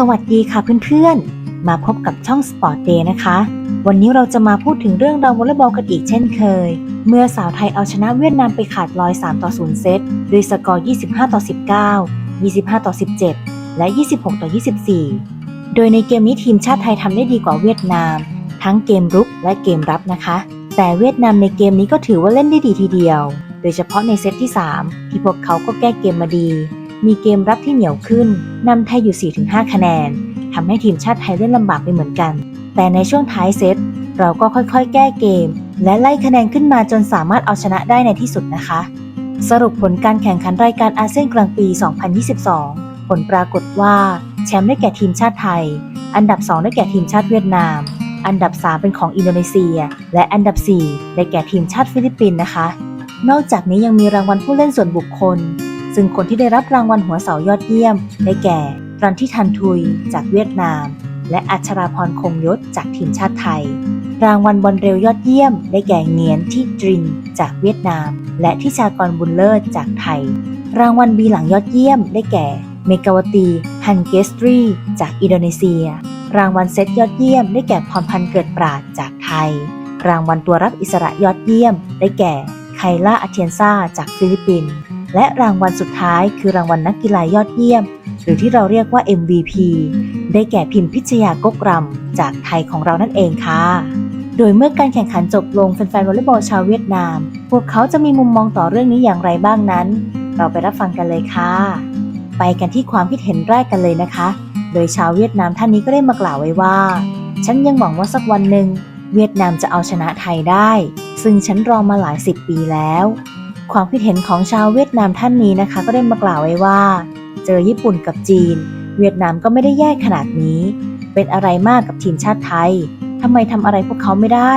สวัสดีค่ะเพื่อนๆ มาพบกับช่อง Sport Day นะคะ วันนี้เราจะมาพูดถึงเรื่องราววอลเลย์บอลกันอีกเช่นเคย เมื่อสาวไทยเอาชนะเวียดนามไปขาดลอย 3 ต่อ 0 เซตด้วยสกอร์ 25 ต่อ 19 25 ต่อ 17 และ 26 ต่อ 24 โดยในเกมนี้ทีมชาติไทยทำได้ดีกว่าเวียดนาม ทั้งเกมรุกและเกมรับนะคะ แต่เวียดนามในเกมนี้ก็ถือว่าเล่นได้ดีทีเดียว โดยเฉพาะในเซตที่ 3 ที่พวกเขาก็แก้เกมมาดี มีเกมรับที่เหนียวขึ้นนำไทยอยู่ 4-5 คะแนนทำให้ทีมชาติไทยเล่นลำบากไปเหมือนกัน แต่ในช่วงท้ายเซตเราก็ค่อยๆ แก้เกม และไล่คะแนนขึ้นมาจนสามารถเอาชนะได้ในที่สุดนะคะ สรุปผลการแข่งขันรายการอาเซียนกลางปี 2022 ผลปรากฏว่า แชมป์ได้แก่ทีมชาติไทย อันดับ 2 ได้แก่ทีมชาติเวียดนาม อันดับ 3 เป็นของอินโดนีเซีย และอันดับ 4 ได้แก่ทีมชาติฟิลิปปินส์นะคะ นอกจากนี้ยังมีรางวัลผู้เล่นส่วนบุคคล ซึ่งคนที่ได้รับรางวัลหัวเสายอดเยี่ยม ได้แก่รันทิทันทุยจากเวียดนาม และอัชราพรคงยศจากทีมชาติไทย รางวัลบอลเร็วยอดเยี่ยม ได้แก่เงียนที่ดรินจากเวียดนาม และทิชากรบุญเลิศจากไทย รางวัลบีหลังยอดเยี่ยม ได้แก่ เมกาวตีฮันเกสตรี จากอินโดนีเซีย รางวัลเซตยอดเยี่ยม ได้แก่พรพันธ์เกิดปราดจากไทย รางวัลตัวรับอิสระยอดเยี่ยม ได้แก่ไคล่าอาเทียนซาจากฟิลิปปินส์ และรางวัลสุดท้ายคือรางวัลนักกีฬายอดเยี่ยม หรือที่เราเรียกว่า MVP ได้แก่พิมพิชยากกรำจากไทยของเรานั่นเองค่ะ โดยเมื่อการแข่งขันจบลงแฟนๆวอลเลย์บอลชาวเวียดนาม พวกเขาจะมีมุมมองต่อเรื่องนี้อย่างไรบ้างนั้น เราไปรับฟังกันเลยค่ะ ไปกันที่ความคิดเห็นแรกกันเลยนะคะ โดยชาวเวียดนามท่านนี้ก็ได้มากล่าวไว้ว่า ฉันยังหวังว่าสักวันหนึ่งเวียดนามจะเอาชนะไทยได้ ซึ่งฉันรอมาหลายสิบปีแล้ว ความคิดเห็นของชาวเวียดนามท่านนี้นะคะ ก็ได้มากล่าวไว้ว่า เจอญี่ปุ่นกับจีน เวียดนามก็ไม่ได้แย่ขนาดนี้ เป็นอะไรมากกับทีมชาติไทยทำไมทำอะไรพวกเขาไม่ได้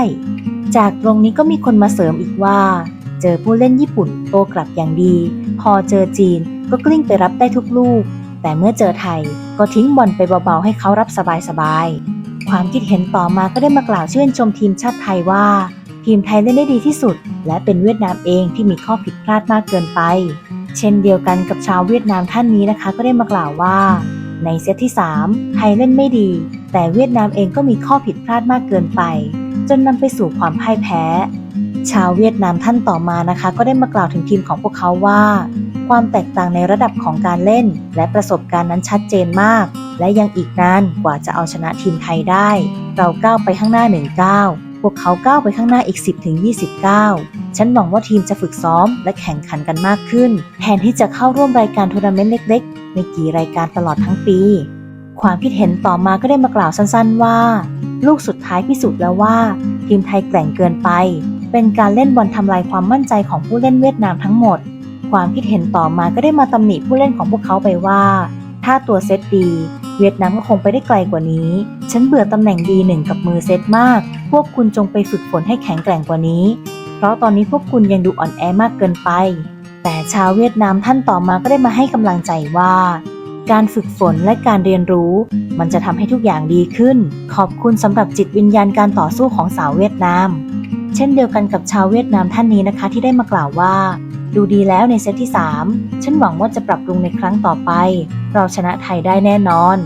จากตรงนี้ก็มีคนมาเสริมอีกว่า เจอผู้เล่นญี่ปุ่นโตกลับอย่างดี พอเจอจีนก็กลิ้งไปรับได้ทุกลูก แต่เมื่อเจอไทยก็ทิ้งบอลไปเบาๆให้เขารับสบายๆความคิดเห็นต่อมาก็ได้มากล่าวชื่นชมทีมชาติไทยว่า ทีมไทยเล่นได้ดีที่สุด และเป็นเวียดนามเองที่มีข้อผิดพลาดมากเกินไป เช่นเดียวกันกับชาวเวียดนามท่านนี้นะคะ ก็ได้มากล่าวว่า ในเซตที่ 3 ไทยเล่นไม่ดี แต่เวียดนามเองก็มีข้อผิดพลาดมากเกินไป จนนำไปสู่ความพ่ายแพ้ ชาวเวียดนามท่านต่อมานะคะ ก็ได้มากล่าวถึงทีมของพวกเขาว่า ความแตกต่างในระดับของการเล่น และประสบการณ์นั้นชัดเจนมาก และยังอีกนานกว่าจะเอาชนะทีมไทยได้ เราก้าวไปข้างหน้าหนึ่งก้าว พวกเขาก้าวไปข้างหน้าอีก 10ถึง20ก้าวฉันหวังว่าทีมจะฝึกซ้อมและแข่งขันกันมากขึ้น แทนที่จะเข้าร่วมรายการทัวร์นาเมนต์เล็กๆ ไม่กี่รายการตลอดทั้งปี ความคิดเห็นต่อมาก็ได้มากล่าวสั้นๆว่า ลูกสุดท้ายพิสูจน์แล้วว่า ทีมไทยแกร่งเกินไป เป็นการเล่นบอลทำลายความมั่นใจของผู้เล่นเวียดนามทั้งหมด ความคิดเห็นต่อมาก็ได้มาตำหนิผู้เล่นของพวกเขาไปว่า ถ้าตัวเซตดี เวียดนามก็คงไปได้ไกลกว่านี้ ฉันเบื่อตำแหน่งดีหนึ่งกับมือเซตมาก พวกคุณจงไปฝึกฝนให้แข็งแกร่งกว่านี้ เพราะตอนนี้พวกคุณยังดูอ่อนแอมากเกินไป แต่ชาวเวียดนามท่านต่อมาก็ได้มาให้กำลังใจว่า การฝึกฝนและการเรียนรู้ มันจะทำให้ทุกอย่างดีขึ้น ขอบคุณสำหรับจิตวิญญาณการต่อสู้ของสาวเวียดนาม เช่นเดียวกันกับชาวเวียดนามท่านนี้นะคะที่ได้มากล่าวว่า ดูดีแล้วในเซตที่ 3 ฉันหวังว่าจะปรับปรุงในครั้งต่อไป เราชนะไทยได้แน่นอน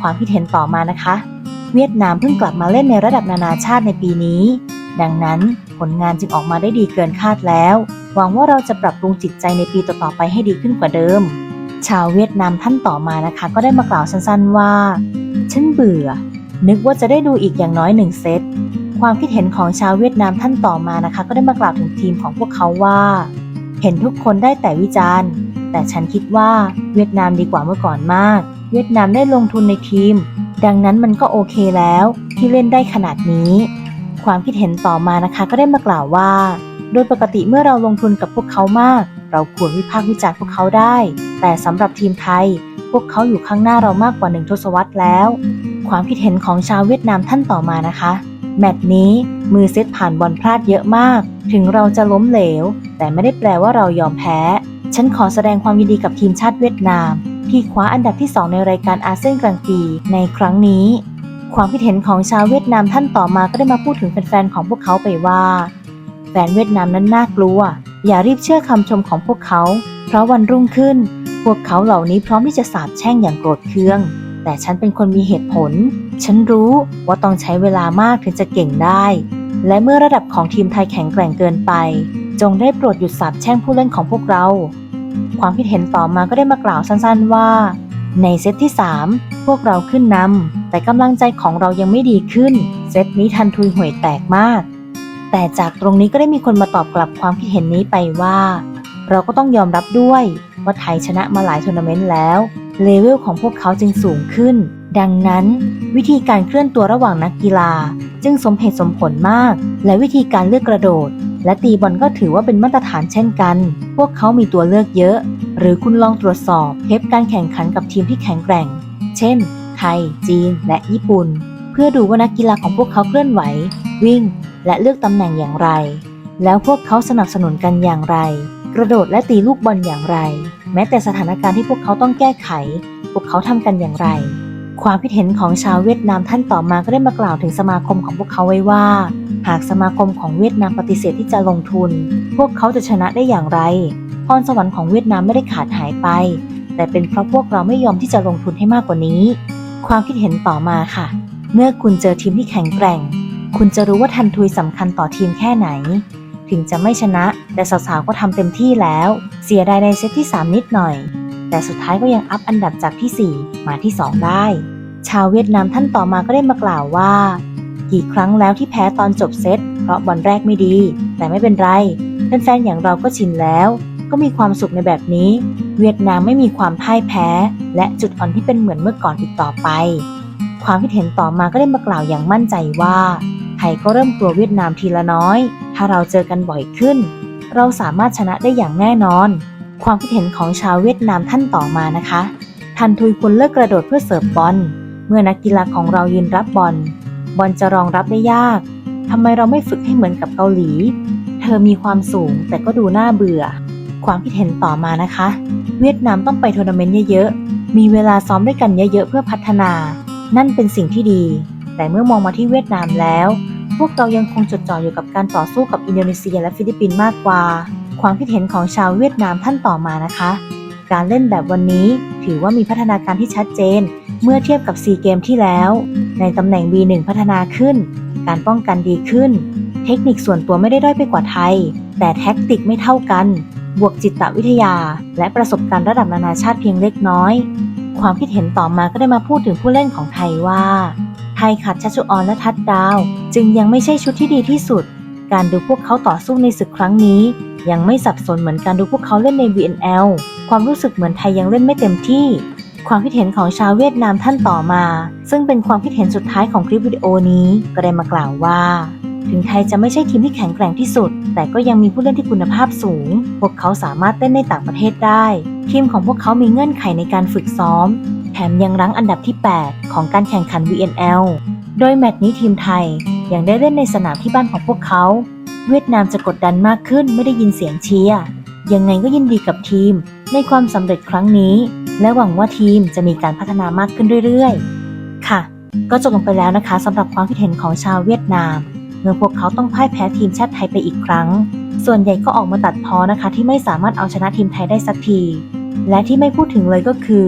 ความคิดเห็นต่อมานะคะ เวียดนามเพิ่งกลับมาเล่นในระดับนานาชาติในปีนี้ ดังนั้นผลงานจึงออกมาได้ดีเกินคาดแล้ว หวังว่าเราจะปรับปรุงจิตใจในปีต่อๆไปให้ดีขึ้นกว่าเดิม ชาวเวียดนามท่านต่อมานะคะ ก็ได้มากล่าวสั้นๆว่า ฉันเบื่อ นึกว่าจะได้ดูอีกอย่างน้อยหนึ่งเซตความคิดเห็นของชาวเวียดนามท่านต่อมานะคะ ก็ได้มากล่าวถึงทีมของพวกเขาว่า เห็นทุกคนได้แต่วิจารณ์ แต่ฉันคิดว่าเวียดนามดีกว่าเมื่อก่อนมาก เวียดนามได้ลงทุนในทีม ดังนั้นมันก็โอเคแล้วที่เล่นได้ขนาดนี้ ความคิดเห็นต่อมานะคะก็ได้มากล่าวว่า โดยปกติเมื่อเราลงทุนกับพวกเขามาก เราควรวิพากษ์วิจารณ์พวกเขาได้ แต่สำหรับทีมไทย พวกเขาอยู่ข้างหน้าเรามากกว่าหนึ่งทศวรรษแล้ว ความคิดเห็นของชาวเวียดนามท่านต่อมานะคะ แมตช์นี้มือเซตผ่านบอลพลาดเยอะมาก ถึงเราจะล้มเหลว แต่ไม่ได้แปลว่าเรายอมแพ้ ฉันขอแสดงความยินดีกับทีมชาติเวียดนาม ที่คว้าอันดับที่ 2 ในรายการอาเซียนกลางปีในครั้งนี้ ความคิดเห็นของชาวเวียดนามท่านต่อมาก็ได้มาพูดถึงแฟนๆของพวกเขาไปว่า แฟนเวียดนามนั้นน่ากลัว อย่ารีบเชื่อคำชมของพวกเขา เพราะวันรุ่งขึ้น พวกเขาเหล่านี้พร้อมที่จะสาบแช่งอย่างโกรธเคือง แต่ฉันเป็นคนมีเหตุผล ฉันรู้ว่าต้องใช้เวลามากถึงจะเก่งได้ และเมื่อระดับของทีมไทยแข็งแกร่งเกินไป จงได้โปรดหยุดสาบแช่งผู้เล่นของพวกเรา ความคิดเห็นต่อมาก็ได้มากล่าวสั้นๆว่า ในเซตที่ 3 พวกเราขึ้นนำแต่กำลังใจของเรายังไม่ดีขึ้น เซตนี้ทันทุยห่วยแตกมาก แต่จากตรงนี้ก็ได้มีคนมาตอบกลับความคิดเห็นนี้ไปว่า เราก็ต้องยอมรับด้วยว่าไทยชนะมาหลายทัวร์นาเมนต์แล้ว เลเวลของพวกเขาจึงสูงขึ้น ดังนั้นวิธีการเคลื่อนตัวระหว่างนักกีฬา จึงสมเหตุสมผลมาก และวิธีการเลือกกระโดด และตีบอลก็ถือว่าเป็นมาตรฐานเช่นกัน พวกเขามีตัวเลือกเยอะ หรือคุณลองตรวจสอบเทปการแข่งขันกับทีมที่แข็งแกร่ง เช่น ไทย จีน และญี่ปุ่น เพื่อดูว่านักกีฬาของพวกเขาเคลื่อนไหว วิ่ง และเลือกตำแหน่งอย่างไร แล้วพวกเขาสนับสนุนกันอย่างไร กระโดดและตีลูกบอลอย่างไร แม้แต่สถานการณ์ที่พวกเขาต้องแก้ไข พวกเขาทำกันอย่างไร ความคิดเห็นของชาวเวียดนามท่านต่อมาก็ได้มากล่าวถึงสมาคมของพวกเขาไว้ว่า หากสมาคมของเวียดนามปฏิเสธที่จะลงทุน พวกเขาจะชนะได้อย่างไรพรสวรรค์ของเวียดนามไม่ได้ขาดหายไป แต่เป็นเพราะพวกเราไม่ยอมที่จะลงทุนให้มากกว่านี้ ความคิดเห็นต่อมาค่ะ เมื่อคุณเจอทีมที่แข็งแกร่ง คุณจะรู้ว่าทันทุยสำคัญต่อทีมแค่ไหน ถึงจะไม่ชนะ แต่สาวๆก็ทำเต็มที่แล้ว เสียดายในเซตที่ 3 นิดหน่อย แต่สุดท้ายก็ยังอัพอันดับจากที่ 4 มาที่ 2 ได้ ชาวเวียดนามท่านต่อมาก็ได้มากล่าวว่า กี่ครั้งแล้วที่แพ้ตอนจบเซตเพราะบอลแรกไม่ดี แต่ไม่เป็นไรแฟนๆอย่างเราก็ชินแล้ว ก็มีความสุขในแบบนี้ เวียดนามไม่มีความพ่ายแพ้ และจุดอ่อนที่เป็นเหมือนเมื่อก่อนอีกต่อไป ความคิดเห็นต่อมาก็ได้มากล่าวอย่างมั่นใจว่าไทยก็เริ่มกลัวเวียดนามทีละน้อย ถ้าเราเจอกันบ่อยขึ้น เราสามารถชนะได้อย่างแน่นอน ความคิดเห็นของชาวเวียดนามท่านต่อมานะคะ ทันทุยควรเลิกกระโดดเพื่อเสิร์ฟบอล เมื่อนักกีฬาของเรายืนรับบอล บอลจะรองรับได้ยากทำไมเราไม่ฝึกให้เหมือนกับเกาหลี เธอมีความสูงแต่ก็ดูน่าเบื่อ ความคิดเห็นต่อมานะคะ เวียดนามต้องไปทัวร์นาเมนต์เยอะๆ มีเวลาซ้อมด้วยกันเยอะๆเพื่อพัฒนา นั่นเป็นสิ่งที่ดี แต่เมื่อมองมาที่เวียดนามแล้ว พวกเรายังคงจดจ่ออยู่กับการต่อสู้กับอินโดนีเซียและฟิลิปปินส์มากกว่า ความคิดเห็นของชาวเวียดนามท่านต่อมานะคะ การเล่นแบบวันนี้ถือว่ามีพัฒนาการที่ชัดเจน เมื่อเทียบกับ4เกมที่แล้ว ในตำแหน่ง B1 พัฒนาขึ้น การป้องกันดีขึ้น เทคนิคส่วนตัวไม่ได้ด้อยไปกว่าไทย แต่แท็กติกไม่เท่ากัน บวกจิตวิทยา และประสบการณ์ระดับนานาชาติเพียงเล็กน้อย ความคิดเห็นต่อมาก็ได้มาพูดถึงผู้เล่นของไทยว่า ไทยขาดชัชชุออนและทัดดาว จึงยังไม่ใช่ชุดที่ดีที่สุด การดูพวกเขาต่อสู้ในศึกครั้งนี้ ยังไม่สับสนเหมือนการดูพวกเขาเล่นใน VNL ความรู้สึกเหมือนไทยยังเล่นไม่เต็มที่ความคิดเห็นของชาวเวียดนามท่านต่อมา ซึ่งเป็นความคิดเห็นสุดท้ายของคลิปวิดีโอนี้ก็ได้มากล่าวว่า ถึงไทยจะไม่ใช่ทีมที่แข็งแกร่งที่สุด แต่ก็ยังมีผู้เล่นที่คุณภาพสูง พวกเขาสามารถเล่นในต่างประเทศได้ ทีมของพวกเขามีเงื่อนไขในการฝึกซ้อม แถมยังรั้งอันดับที่ 8 ของการแข่งขัน VNL โดยแมตช์นี้ทีมไทยยังได้เล่นในสนามที่บ้านของพวกเขา เวียดนามจะกดดันมากขึ้นไม่ได้ยินเสียงเชียร์ยังไงก็ยินดีกับทีมในความสำเร็จครั้งนี้ และหวังว่าทีมจะมีการพัฒนามากขึ้นเรื่อยๆ ค่ะ ก็จบลงไปแล้วนะคะสำหรับความคิดเห็นของชาวเวียดนามเมื่อพวกเขาต้องพ่ายแพ้ทีมชาติไทยไปอีกครั้ง ส่วนใหญ่ก็ออกมาตัดพ้อนะคะ ที่ไม่สามารถเอาชนะทีมไทยได้สักที และที่ไม่พูดถึงเลยก็คือ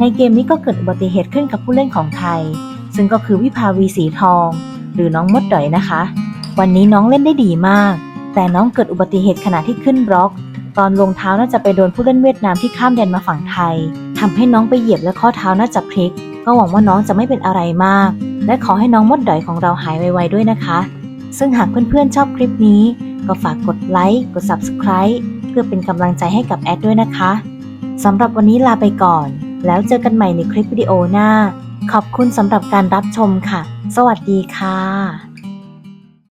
ในเกมนี้ก็เกิดอุบัติเหตุขึ้นกับผู้เล่นของไทย ซึ่งก็คือวิภาวีสีทอง หรือน้องมดดอยนะคะ วันนี้น้องเล่นได้ดีมาก แต่น้องเกิดอุบัติเหตุขณะที่ขึ้นบล็อก ตอนลงเท้าน่าจะไปโดนผู้เล่นเวียดนามที่ข้ามแดนมาฝั่งไทยทำให้น้องไปเหยียบและข้อเท้าน่าจะพลิก ก็หวังว่าน้องจะไม่เป็นอะไรมาก และขอให้น้องมดดอยของเราหายไวๆด้วยนะคะ ซึ่งหากเพื่อนๆชอบคลิปนี้ ก็ฝากกดไลค์กด Subscribe เพื่อเป็นกำลังใจให้กับแอดด้วยนะคะสำหรับวันนี้ลาไปก่อน แล้วเจอกันใหม่ในคลิปวิดีโอหน้า ขอบคุณสำหรับการรับชมค่ะ สวัสดีค่ะ